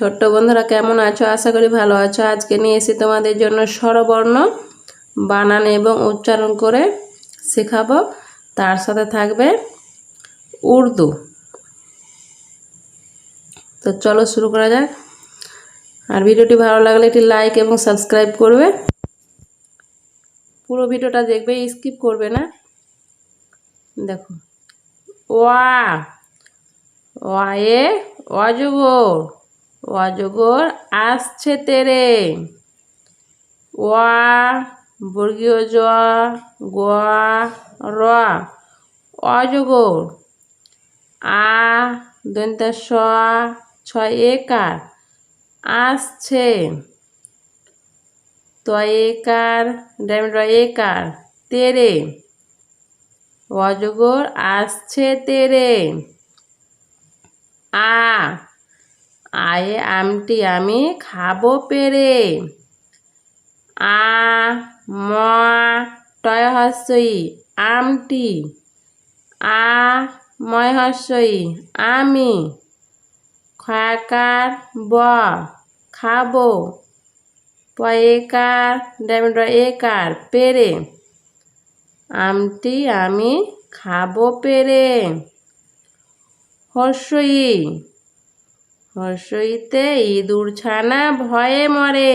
ছোট্ট বন্ধুরা, কেমন আছো? আশা করি ভালো আছো। আজকে নিয়ে এসে তোমাদের জন্য স্বরবর্ণ বানান এবং উচ্চারণ করে শেখাবো। তার সাথে থাকবে উর্দু। তো চলো শুরু করা যাক। আর ভিডিওটি ভালো লাগলে একটি লাইক এবং সাবস্ক্রাইব করবে। পুরো ভিডিওটা দেখবে, স্কিপ করবে না। দেখো। ওয়া। ওয়ায়ে অজগর অজগর আসছে তেরে। ওয়া বর্গীয় জ, গোয়া, র। অজগর। আ দন্তা স ছয় একার আসছে। তয় একার ডাইমেন্ড একার তেরে। অজগর আসছে তেরে। আ আয়ে আমটি আমি খাব পেরে। আ, ম টয় হস্যই, আমটি। আ ময় হস্যই, আমি। খয়াকার ব, খাব। পয়েকার ডায়মন্ড একার, পেরে। আমটি আমি খাব পেরে। হর্ষই হর্ষইতে ইঁদুর ছানা ভয়ে মরে।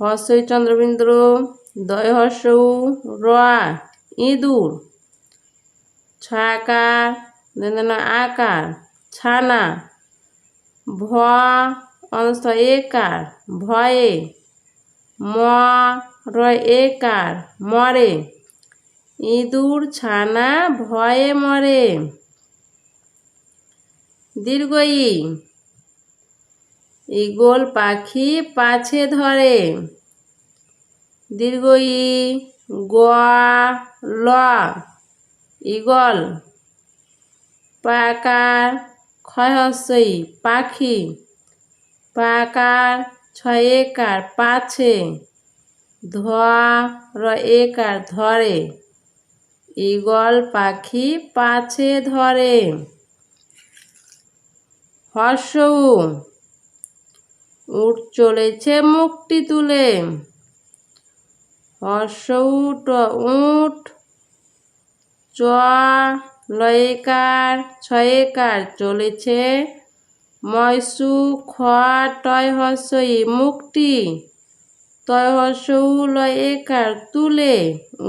হর্ষই চন্দ্রবিন্দু দয় হর্ষ র ইঁদুর ছাকার আকার, ছানা ভ অনস্থ একার, ভয়ে ম র একার, মরে। ইঁদুর ছানা ভয়ে মরে। দীর্ঘই। ইগল পাখি পাছে ধরে। দীর্ঘই গ ল ইগল পাকার ক্ষয় হস্যই পাখি পাকার ছয় একার পাছে ধোয়া একার ধরে। ইগল পাখি পাছে ধরে। হর্ষ উঠ চলেছে মুখটি তুলে। হর্ষ উঠ উঠ। চ লয়কার ছয়কার চলেছে ময়সু খ টয় হর্ষই মুখটি তয় হর্ষ লয় একার তুলে,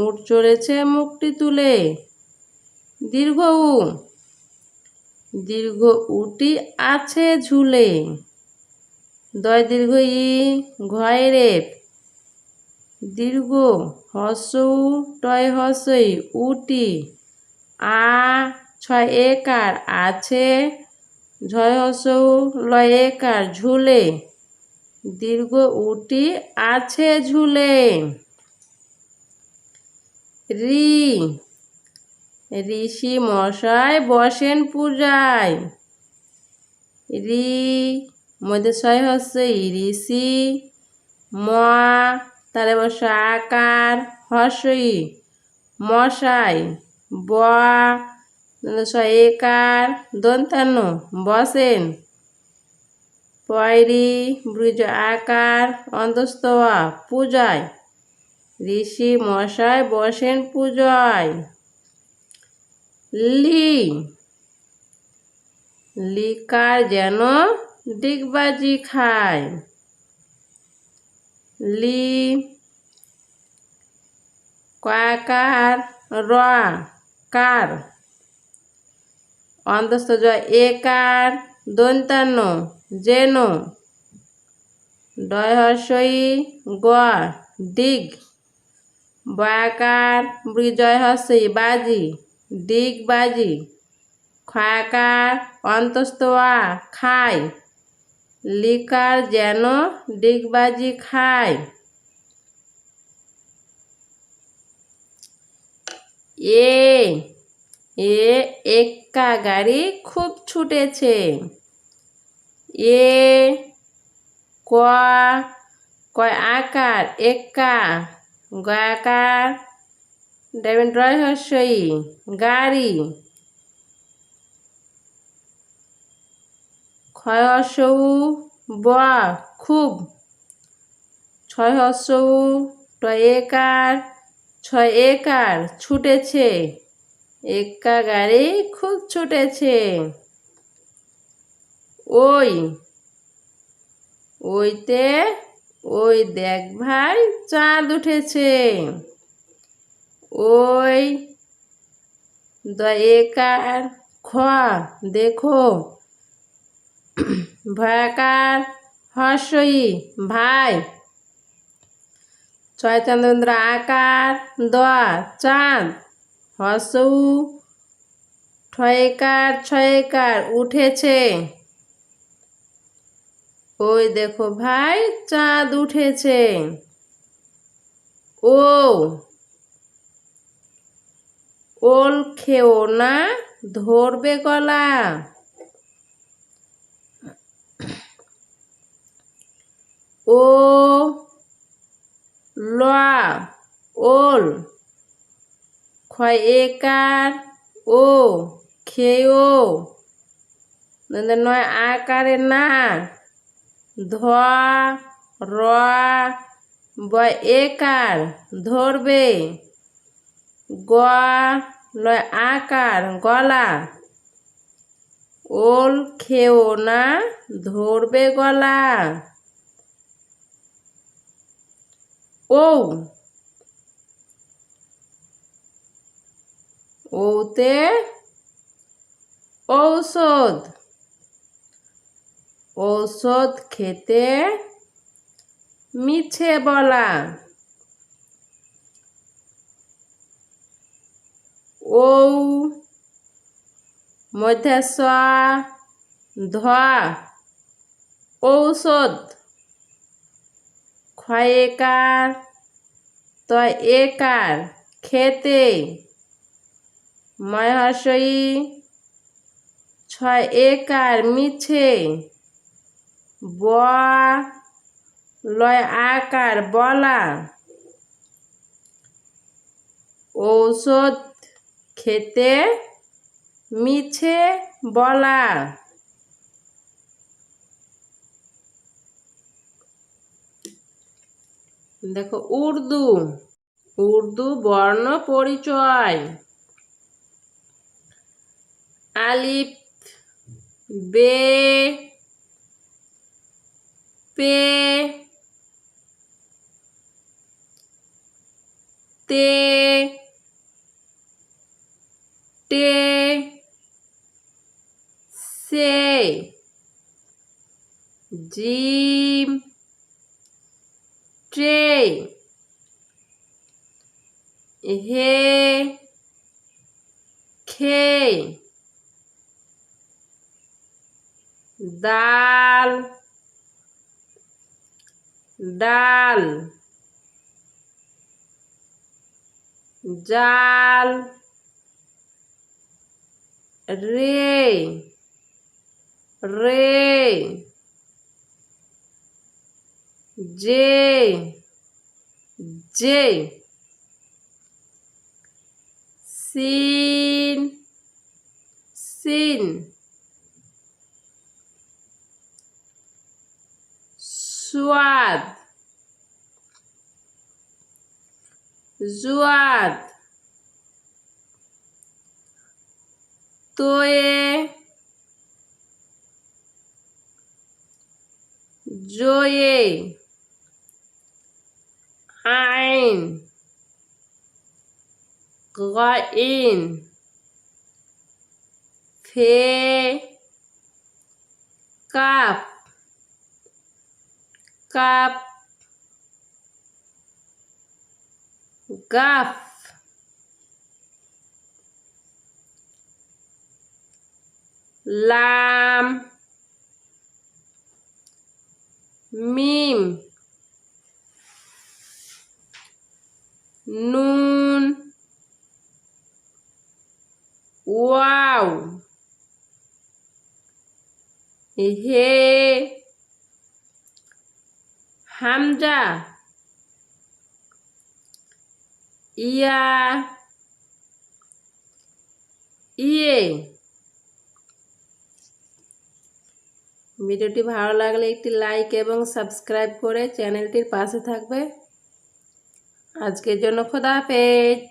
উঠ চলেছে মুখটি তুলে। দীর্ঘ উ দীর্ঘ উটি আছে ঝুলে। দয় দীর্ঘ ই ঘয় রেপ। দীর্ঘ হস্য টয় হস্যই উটি। আ ছয় একার আছে ঝয় হস্য লয় একার ঝুলে। দীর্ঘ উটি আছে ঝুলে। রি ঋষি মশাই বসেন পূজায়। রি মধ্যে ছয় হচ্ছে ঋষি, ম তারে বস আকার হর্ষই, মশাই ব একার দন্তান্ন বসেন। পয়রি ব্রিজ আকার অন্তস্তবা পূজায় ঋষি মশাই বসেন পূজায়। লি, লিকার যেন ডিগবাজি খায়। লি কার র কার? অন্তস্থ জয় একার দন্তান্ন, যেন ডয় হর্ষই গ দিগ বয়াকার বিজয় হর্ষই বাজি। দিগ বাজি খাকার অন্তস্তয়া খায় লিকার যেন ডিগবাজি খায়। এ এ এক্কা গাড়ি খুব ছুটেছে। এ, ক কয় আকার এক্কা গয়াকার ডাইবেন রহস্যই গাড়ি খ ক্ষয় হর্ষৌ বা খুব ছয় হর্ষৌ টয় একার ছয় একার ছুটেছে একা গাড়ি খুব ছুটেছে ওই, ওইতে ওই দেখ ভাই চাঁদ উঠেছে। ওই দয়েকার খ দেখো। ভয়াকার হর্ষই, ভাই। ছয় চন্দ্র আকার দ চাঁদ। হর্ষৌ ছয়কার ছয়কার উঠেছে। ওই দেখো ভাই, চাঁদ উঠেছে। ও ওল খেও না ধরবে গলা? ও লয়া ওল ক্ষয় একার ও খেও নয়, আকারে না। ধ, র, ব একার ধরবে। গ লয় আকার গলা। ওল খেও না, ধরবে গলা। ও ওতে ঔষধ। ঔষধ খেতে মিছে বলা। ও মধ্যে ধোয়া, ঔষধ, ক্ষয়েকার ত একার খেতে, মহাশয়ী ছয় একার মিছে ব লয় আকার বলা, ঔষধ খেতে মিছে বলা। দেখো উর্দু। উর্দু বর্ণ পরিচয়। আলিফ বে পে তে। টে সে জিম ট্রে হে খে দাল ডাল জাল रे रे जे जे sin sin suad zuad tôi joye ein in. Phê. Cặp cặp gap lam mim nun wow he hamza. Iya iye ভিডিওটি ভালো লাগলে একটি লাইক এবং সাবস্ক্রাইব করে চ্যানেলটির পাশে থাকবে। আজকের জন্য খোদা হাফেজ।